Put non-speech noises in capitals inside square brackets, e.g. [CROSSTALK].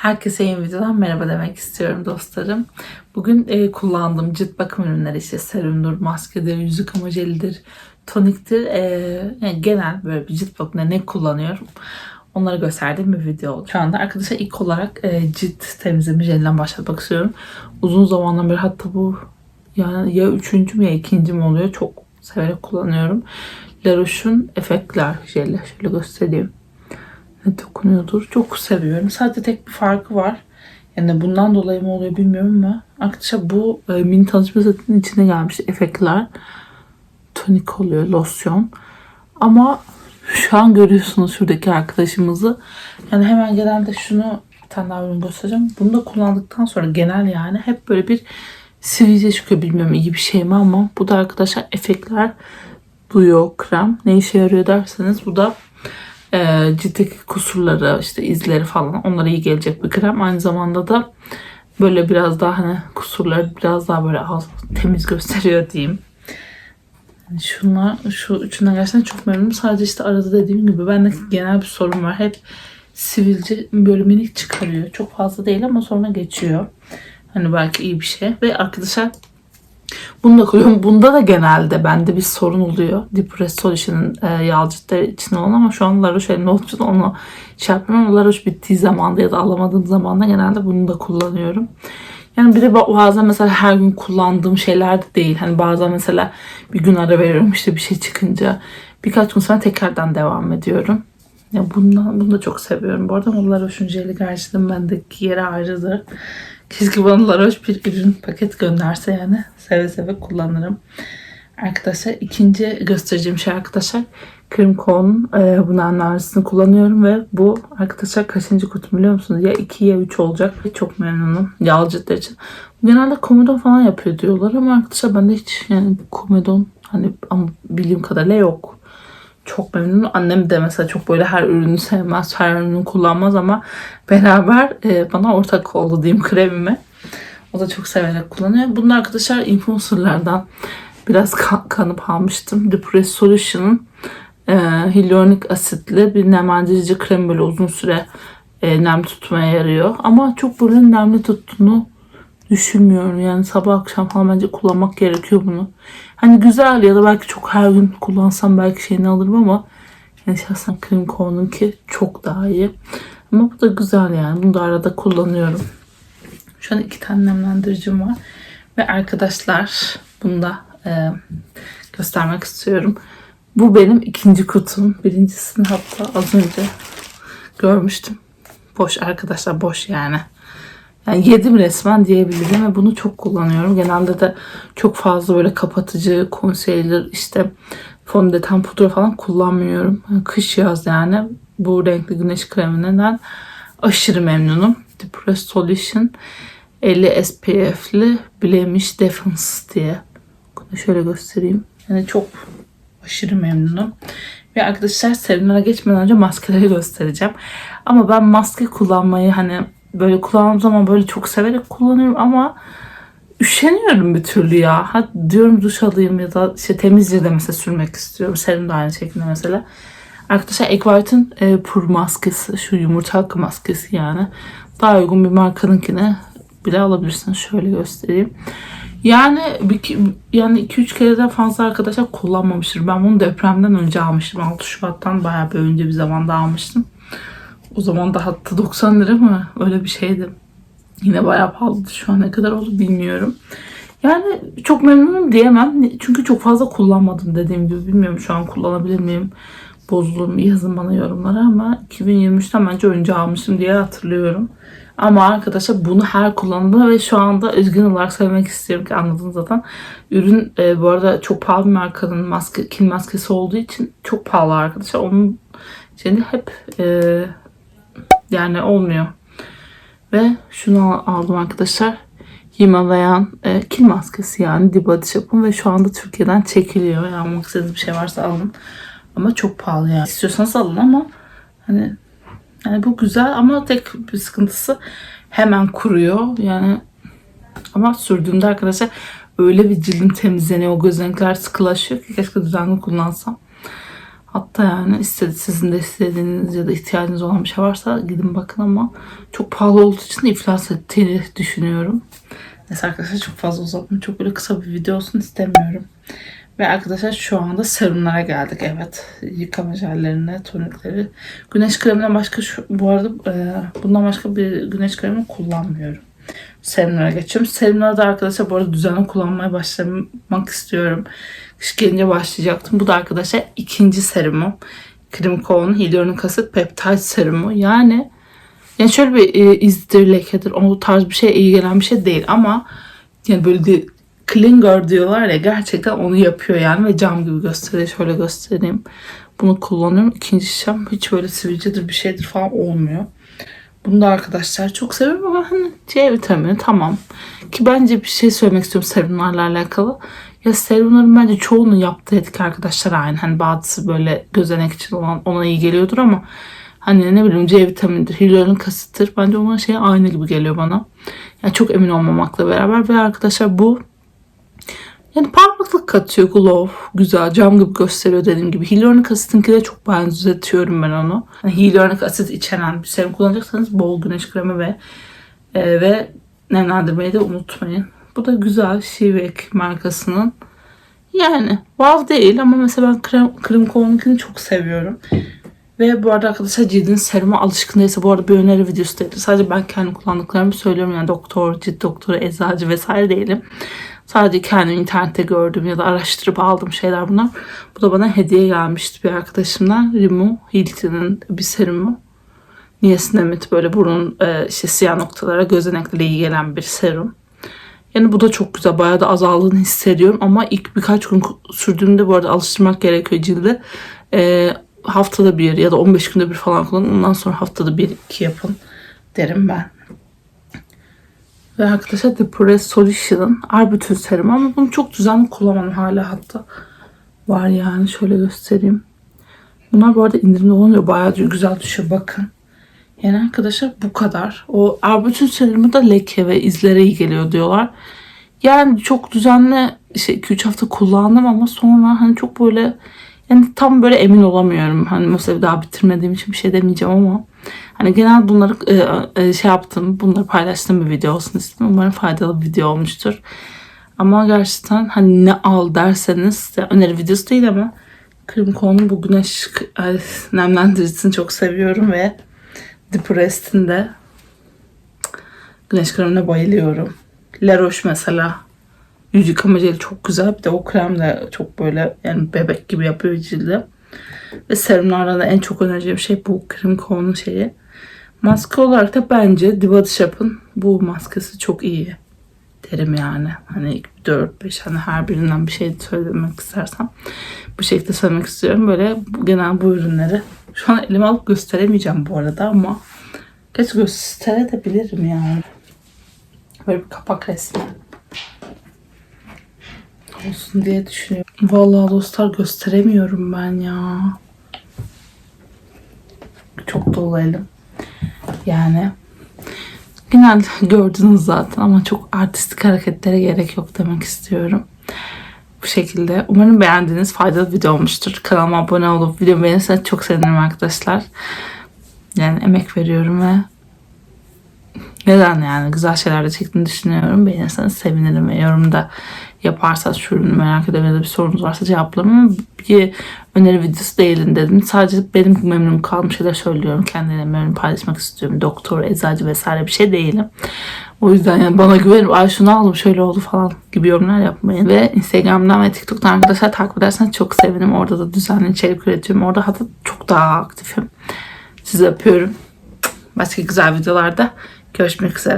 Herkese yeni videodan merhaba demek istiyorum dostlarım. Bugün e, kullandığım cilt bakım ürünleri işte serumdur, maskedir, yüz yıkama jelidir, toniktir. E, yani genel böyle bir cilt bakımında ne kullanıyorum onları gösterdiğim bir video oldu. Şu anda arkadaşlar ilk olarak e, cilt temizleme jelinden başlamak istiyorum. Uzun zamandan beri hatta bu yani ya üçüncü mü ya ikinci mi oluyor çok severek kullanıyorum. La Roche'un Efektler jeli. Şöyle göstereyim dokunuyordur. Çok seviyorum. Sadece tek bir farkı var. Yani bundan dolayı mı oluyor bilmiyorum ama arkadaşlar bu e, mini tanışma setinin içine gelmiş efektler. Tonik oluyor, losyon. Ama şu an görüyorsunuz şuradaki arkadaşımızı. Yani hemen genelde şunu bir tane daha göstereceğim. Bunu da kullandıktan sonra genel yani hep böyle bir sivilce çıkıyor. Bilmiyorum iyi bir şey mi ama bu da arkadaşlar efektler duyuyor krem. Ne işe yarıyor derseniz bu da e, ciltteki kusurları işte izleri falan onlara iyi gelecek bir krem. Aynı zamanda da böyle biraz daha hani kusurları biraz daha böyle az temiz gösteriyor diyeyim. Yani şunlar şu üçünden gerçekten çok memnunum. Sadece işte arada dediğim gibi bende genel bir sorun var. Hep sivilce böyle minik çıkarıyor. Çok fazla değil ama sonra geçiyor. Hani belki iyi bir şey. Ve arkadaşlar bunu da koyuyorum. Bunda da genelde bende bir sorun oluyor. Depress Solution'ın e, yağ ciltleri için olan ama şu an La Roche elimde olduğu için onu şey yapmıyorum. La bittiği zamanda ya da alamadığım zamanda genelde bunu da kullanıyorum. Yani bir de bazen mesela her gün kullandığım şeyler de değil. Hani bazen mesela bir gün ara veriyorum işte bir şey çıkınca. Birkaç gün sonra tekrardan devam ediyorum. Ya bundan, bunu da çok seviyorum. Bu arada La Roche'un jeli gerçekten bendeki yeri ayrıdır. Keşke bana La Roche bir ürün paket gönderse yani. Seve seve kullanırım. Arkadaşlar ikinci göstereceğim şey arkadaşlar. Cream Cone'un e, bunun analizini kullanıyorum ve bu arkadaşlar kaçıncı kutum biliyor musunuz? Ya 2 ya 3 olacak. Ve çok memnunum yağlı için. Genelde komedon falan yapıyor diyorlar ama arkadaşlar bende hiç yani komedon hani bildiğim kadarıyla yok çok memnunum. Annem de mesela çok böyle her ürünü sevmez, her ürünü kullanmaz ama beraber e, bana ortak oldu diyeyim kremimi. O da çok severek kullanıyor. Bunlar arkadaşlar influencerlardan biraz kan- kanıp almıştım. Depress Solution'ın e, hyaluronik asitli bir nemlendirici krem böyle uzun süre e, nem tutmaya yarıyor. Ama çok böyle nemli tuttuğunu düşünmüyorum. Yani sabah akşam falan bence kullanmak gerekiyor bunu. Hani güzel ya da belki çok her gün kullansam belki şeyini alırım ama yani şahsen Cream Cone'unki çok daha iyi. Ama bu da güzel yani. Bunu da arada kullanıyorum. Şu an iki tane nemlendiricim var. Ve arkadaşlar bunu da e, göstermek istiyorum. Bu benim ikinci kutum. Birincisini hatta az önce görmüştüm. Boş arkadaşlar boş yani. Yani yedim resmen diyebilirim ve bunu çok kullanıyorum. Genelde de çok fazla böyle kapatıcı, concealer, işte fondöten, pudra falan kullanmıyorum. Yani kış yaz yani bu renkli güneş kreminden aşırı memnunum. Depress Solution 50 SPF'li Blemish Defense diye. Bunu şöyle göstereyim. Yani çok aşırı memnunum. Ve arkadaşlar serumlara geçmeden önce maskeleri göstereceğim. Ama ben maske kullanmayı hani böyle kullandığım zaman böyle çok severek kullanıyorum ama üşeniyorum bir türlü ya. Ha, diyorum duş alayım ya da işte temizce de mesela sürmek istiyorum. Serum da aynı şekilde mesela. Arkadaşlar Egg e, pur maskesi, şu yumurta hakkı maskesi yani. Daha uygun bir markanınkine bile alabilirsiniz. Şöyle göstereyim. Yani bir, yani 2-3 kereden fazla arkadaşlar kullanmamıştır. Ben bunu depremden önce almıştım. 6 Şubat'tan bayağı bir önce bir zamanda almıştım. O zaman da hatta 90 lira mı? Öyle bir şeydi. Yine bayağı pahalıydı. Şu an ne kadar oldu bilmiyorum. Yani çok memnunum diyemem. Çünkü çok fazla kullanmadım dediğim gibi. Bilmiyorum şu an kullanabilir miyim? Bozulur mu? Yazın bana yorumlara ama 2023'ten bence önce almıştım diye hatırlıyorum. Ama arkadaşlar bunu her kullanımda ve şu anda üzgün olarak söylemek istiyorum ki anladınız zaten. Ürün e, bu arada çok pahalı bir markanın maske, kil maskesi olduğu için çok pahalı arkadaşlar. Onun için hep e, yani olmuyor. Ve şunu aldım arkadaşlar. Himalayan e, kil maskesi yani The Body Shop'un ve şu anda Türkiye'den çekiliyor. Yani almak istediğiniz bir şey varsa alın. Ama çok pahalı yani. İstiyorsanız alın ama hani yani bu güzel ama tek bir sıkıntısı hemen kuruyor. Yani ama sürdüğümde arkadaşlar öyle bir cildim temizleniyor. O gözenekler sıkılaşıyor ki keşke düzenli kullansam. Hatta yani istedi, sizin de istediğiniz ya da ihtiyacınız olan bir şey varsa gidin bakın ama çok pahalı olduğu için de iflas ettiğini düşünüyorum. Neyse arkadaşlar çok fazla uzatma. Çok böyle kısa bir video olsun istemiyorum. Ve arkadaşlar şu anda serumlara geldik. Evet. Yıkama jellerine, tonikleri. Güneş kreminden başka şu, bu arada e, bundan başka bir güneş kremi kullanmıyorum. Serumlara geçiyorum. Serumları da arkadaşlar bu arada düzenli kullanmaya başlamak istiyorum. Kış gelince başlayacaktım. Bu da arkadaşlar ikinci serumum. Krimko'nun hyaluronik asit peptide serumu. Yani yani şöyle bir e, izdir, lekedir, o tarz bir şey iyi gelen bir şey değil ama yani böyle de Klinger diyorlar ya gerçekten onu yapıyor yani ve cam gibi gösteriyor. Şöyle göstereyim. Bunu kullanıyorum. İkinci şişem hiç böyle sivilcedir bir şeydir falan olmuyor. Bunu da arkadaşlar çok seviyorum ama hani C vitamini tamam. Ki bence bir şey söylemek istiyorum serumlarla alakalı. Ya serumların bence çoğunun yaptığı etki arkadaşlar aynı. Hani bazısı böyle gözenek için olan ona iyi geliyordur ama hani ne bileyim C vitaminidir, hyaluronik asittir. Bence onun şey aynı gibi geliyor bana. Yani çok emin olmamakla beraber ve arkadaşlar bu yani parlaklık katıyor glow. Güzel cam gibi gösteriyor dediğim gibi. Hyaluronik asitinki de çok benzetiyorum ben onu. Yani hyaluronik asit içeren bir serum kullanacaksanız bol güneş kremi ve e, ve nemlendirmeyi de unutmayın. Bu da güzel Şivek markasının. Yani wow değil ama mesela ben krem, krem Co'nunkini çok seviyorum. Ve bu arada arkadaşlar cildin seruma alışkın değilse bu arada bir öneri videosu değil. Sadece ben kendi kullandıklarımı söylüyorum. Yani doktor, cilt doktoru, eczacı vesaire değilim. Sadece kendim internette gördüm ya da araştırıp aldığım şeyler bunlar. Bu da bana hediye gelmişti bir arkadaşımdan. Rimmel Hilton'ın bir serumu. Niacinamide böyle burun e, işte siyah noktalara gözeneklere iyi gelen bir serum. Yani bu da çok güzel. Bayağı da azaldığını hissediyorum ama ilk birkaç gün sürdüğümde bu arada alıştırmak gerekiyor cilde. E, haftada bir ya da 15 günde bir falan kullanın. Ondan sonra haftada bir iki yapın derim ben. Ve arkadaşlar The Press Solution'ın Arbutin serumu ama bunu çok düzenli kullanmam hala hatta. Var yani şöyle göstereyim. Bunlar bu arada indirimde oluyor. Bayağı güzel düşüyor bakın. Yani arkadaşlar bu kadar. O Arbutin serumu da leke ve izlere iyi geliyor diyorlar. Yani çok düzenli işte 2-3 hafta kullandım ama sonra hani çok böyle yani tam böyle emin olamıyorum. Hani mesela daha bitirmediğim için bir şey demeyeceğim ama hani genel bunları e, e, şey yaptım. Bunları paylaştığım bir video olsun istedim. Umarım faydalı bir video olmuştur. Ama gerçekten hani ne al derseniz yani öneri videosu değil ama Krimkon'un bu güneş nemlendiricisini çok seviyorum ve Depressed'in de güneş kremine bayılıyorum. La Roche mesela yüz yıkama jeli çok güzel. Bir de o krem de çok böyle yani bebek gibi yapıyor cildi. Ve serumlardan da en çok önereceğim şey bu krem konu şeyi. Maske olarak da bence The Body Shop'ın bu maskesi çok iyi derim yani. Hani ilk 4-5 hani her birinden bir şey söylemek istersem bu şekilde söylemek istiyorum. Böyle genel bu ürünleri şu an elime alıp gösteremeyeceğim bu arada ama geç gösterebilirim yani. Böyle bir kapak resmi olsun diye düşünüyorum. Vallahi dostlar gösteremiyorum ben ya. Çok dolu elim. Yani genel [LAUGHS] gördünüz zaten ama çok artistik hareketlere gerek yok demek istiyorum. Bu şekilde. Umarım beğendiğiniz faydalı video olmuştur. Kanalıma abone olup videomu beğenirseniz çok sevinirim arkadaşlar. Yani emek veriyorum ve neden yani güzel şeyler de çektiğini düşünüyorum. Beğenirseniz sevinirim ve yorumda yaparsanız şu ürünü merak ediyorum ya da bir sorunuz varsa cevaplarım bir öneri videosu değilin dedim. Sadece benim memnun kaldığım şeyler söylüyorum. Kendine memnun paylaşmak istiyorum. Doktor, eczacı vesaire bir şey değilim. O yüzden yani bana güvenip ay şunu aldım şöyle oldu falan gibi yorumlar yapmayın. Ve Instagram'dan ve TikTok'tan arkadaşlar takip ederseniz çok sevinirim. Orada da düzenli içerik üretiyorum. Orada hatta çok daha aktifim. Sizi öpüyorum. Başka güzel videolarda görüşmek üzere.